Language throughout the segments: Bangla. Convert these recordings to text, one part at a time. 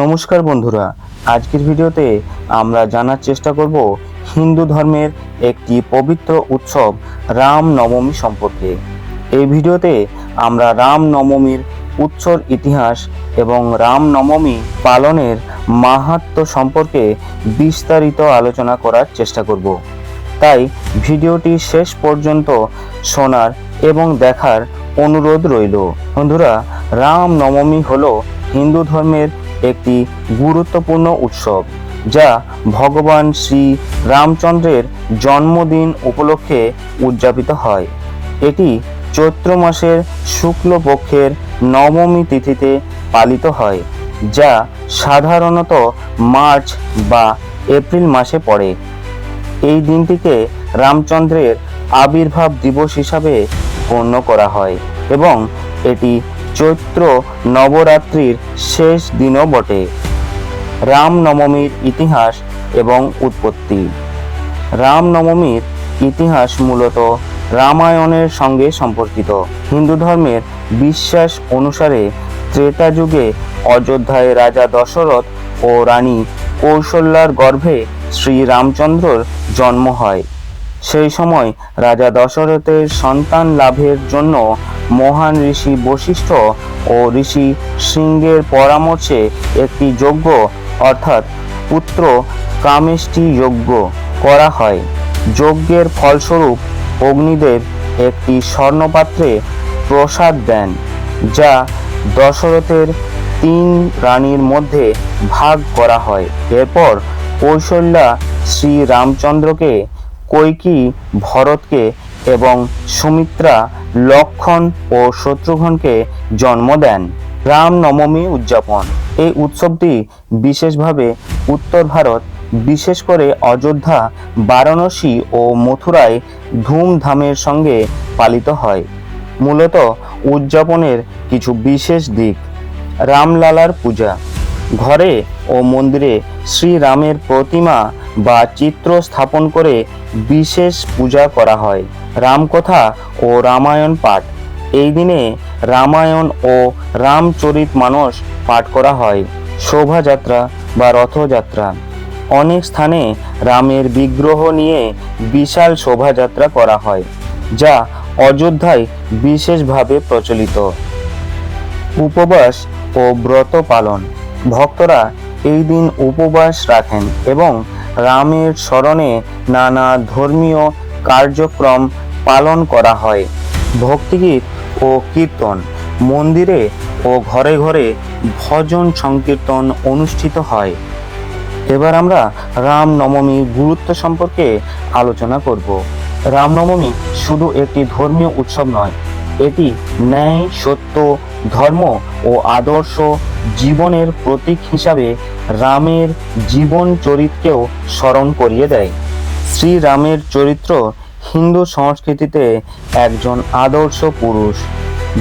নমস্কার বন্ধুরা, আজকের ভিডিওতে আমরা জানার চেষ্টা করব হিন্দু ধর্মের একটি পবিত্র উৎসব রাম নবমী সম্পর্কে। এই ভিডিওতে আমরা রাম নবমীর উৎসর ইতিহাস এবং রাম নবমী পালনের মাহাত্ম্য সম্পর্কে বিস্তারিত আলোচনা করার চেষ্টা করব। তাই ভিডিওটি শেষ পর্যন্ত শোনার এবং দেখার অনুরোধ রইল। বন্ধুরা, রাম নবমী হলো হিন্দু ধর্মের একটি গুরুত্বপূর্ণ উৎসব, যা ভগবান শ্রী রামচন্দ্রের জন্মদিন উপলক্ষে উদযাপিত হয়। এটি চৈত্র মাসের শুক্লপক্ষের নবমী তিথিতে পালিত হয়, যা সাধারণত মার্চ বা এপ্রিল মাসে পড়ে। এই দিনটিকে রামচন্দ্রের আবির্ভাব দিবস হিসাবে গণ্য করা হয় এবং এটি চৈত্র নবরাত্রির শেষ দিনও বটে। রামনবমীর ইতিহাস এবং উৎপত্তি। রামনবমীর ইতিহাস মূলত রামায়ণের সঙ্গে সম্পর্কিত। হিন্দু ধর্মের বিশ্বাস অনুসারে ত্রেতা যুগে অযোধ্যায় রাজা দশরথ ও রানী কৌশল্যার গর্ভে শ্রী রামচন্দ্রর জন্ম হয়। সেই সময় রাজা দশরথের সন্তান লাভের জন্য মহান ঋষি বশিষ্ঠ ও ঋষি সিংহের পরামর্শে একটি যজ্ঞ, অর্থাৎ পুত্র কামেষ্টি যজ্ঞ করা হয়। যজ্ঞের ফলস্বরূপ অগ্নিদেব একটি স্বর্ণপাত্রে প্রসাদ দেন, যা দশরথের তিন রানীর মধ্যে ভাগ করা হয়। এরপর কৌশল্যা শ্রী রামচন্দ্রকে কৈকি ভরতকে এবং সুমিত্রা, লক্ষণ ও শত্রুঘ্নকে জন্ম দেন। রাম নবমী উদযাপন। এই উৎসবটি বিশেষভাবে উত্তর ভারত, বিশেষ করে অযোধ্যা, বারাণসী ও মথুরায় ধুমধামের সঙ্গে পালিত হয়। মূলত উদযাপনের কিছু বিশেষ দিক। রামলালার পূজা। ঘরে ও মন্দিরে শ্রীরামের প্রতিমা বা চিত্র স্থাপন করে বিশেষ পূজা করা হয়। রামকথা ও রামায়ণ পাঠ। এই দিনে রামায়ণ ও রামচরিত মানস পাঠ করা হয়। শোভাযাত্রা বা রথযাত্রা। অনেক স্থানে রামের বিগ্রহ নিয়ে বিশাল শোভাযাত্রা করা হয়, যা অযোধ্যায় বিশেষভাবে প্রচলিত। উপবাস ও ব্রত পালন। ভক্তরা এই দিন উপবাস রাখেন এবং রামের স্মরণে নানা ধর্মীয় কার্যক্রম পালন করা হয়। ভক্তিগীত ও কীর্তন মন্দিরে ও ঘরে ঘরে ভজন সংকীর্তন অনুষ্ঠিত হয়। এবার আমরা রামনবমী গুরুত্ব সম্পর্কে আলোচনা করব। রামনবমী শুধু একটি ধর্মীয় উৎসব নয়, এটি ন্যায়, সত্য ধর্ম ও আদর্শ জীবনের প্রতীক হিসাবে রামের জীবন চরিত্রকেও স্মরণ করিয়ে দেয়। শ্রীরামের চরিত্র হিন্দু সংস্কৃতিতে একজন আদর্শ পুরুষ,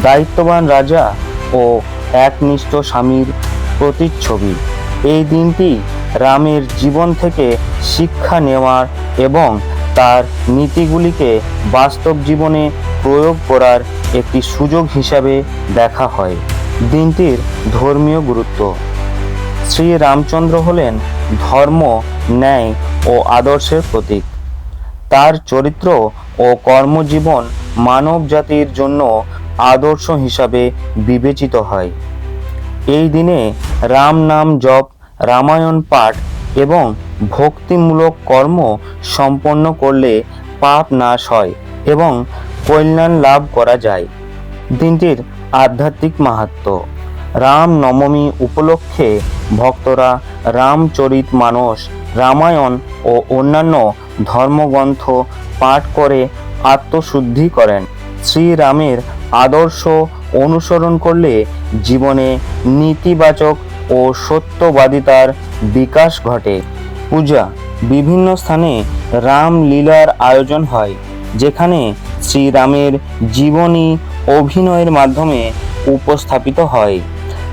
দায়িত্ববান রাজা ও একনিষ্ঠ স্বামীর প্রতিচ্ছবি। এই দিনটি রামের জীবন থেকে শিক্ষা নেওয়ার এবং তার নীতিগুলিকে বাস্তব জীবনে প্রয়োগ করার একটি সুযোগ হিসাবে দেখা হয়। দিনটির ধর্মীয় গুরুত্ব। শ্রী রামচন্দ্র হলেন ধর্ম, ন্যায় ও আদর্শের প্রতীক। তার চরিত্র ও কর্মজীবন মানব জাতির জন্য আদর্শ হিসাবে বিবেচিত হয়। এই দিনে রাম নাম জপ, রামায়ণ পাঠ এবং ভক্তিমূলক কর্ম সম্পন্ন করলে পাপ নাশ হয় এবং কল্যাণ লাভ করা যায়। দিনটির আধ্যাত্মিক মাহাত্ম্য রাম নবমী উপলক্ষে ভক্তরা রামচরিত মানস, রামায়ণ ও অন্যান্য ধর্মগ্রন্থ পাঠ করে আত্মশুদ্ধি করেন। শ্রীরামের আদর্শ অনুসরণ করলে জীবনে নীতিবাচক ও সত্যবাদিতার বিকাশ ঘটে। পূজা বিভিন্ন স্থানে রামলীলার আয়োজন হয়, যেখানে শ্রীরামের জীবনী অভিনয়ের মাধ্যমে উপস্থাপিত হয়।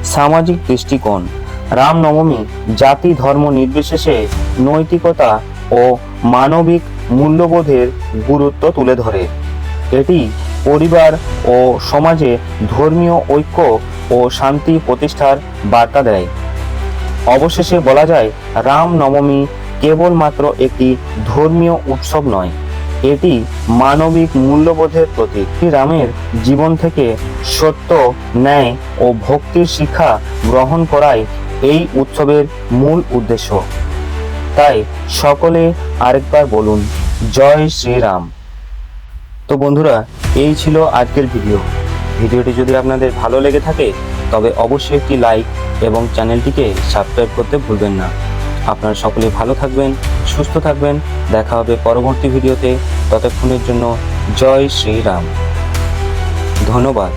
সামাজিক দৃষ্টিকোণ, রামনবমী, জাতি ধর্ম নির্বিশেষে নৈতিকতা ও মানবিক মূল্যবোধের গুরুত্ব তুলে ধরে। এটি পরিবার ও সমাজে ধর্মীয় ঐক্য ও শান্তি প্রতিষ্ঠার বার্তা দেয়। অবশেষে বলা যায় রাম নবমী কেবলমাত্র একটি ধর্মীয় উৎসব নয় এটি মানবিক মূল্যবোধের প্রতীক। রামের জীবন থেকে সত্য, ন্যায় ও ভক্তির শিক্ষা গ্রহণ করাই এই উৎসবের মূল উদ্দেশ্য। তাই সকলে আরেকবার বলুন, জয় শ্রীরাম। তো বন্ধুরা, এই ছিল আজকের ভিডিও। ভিডিওটি যদি আপনাদের ভালো লেগে থাকে, তবে অবশ্যই একটি লাইক এবং চ্যানেলটিকে সাবস্ক্রাইব করতে ভুলবেন না। আপনারা সকলে ভালো থাকবেন। সুস্থ থাকবেন। দেখা হবে পরবর্তী ভিডিওতে। ততক্ষণের জন্য জয় শ্রীরাম। ধন্যবাদ।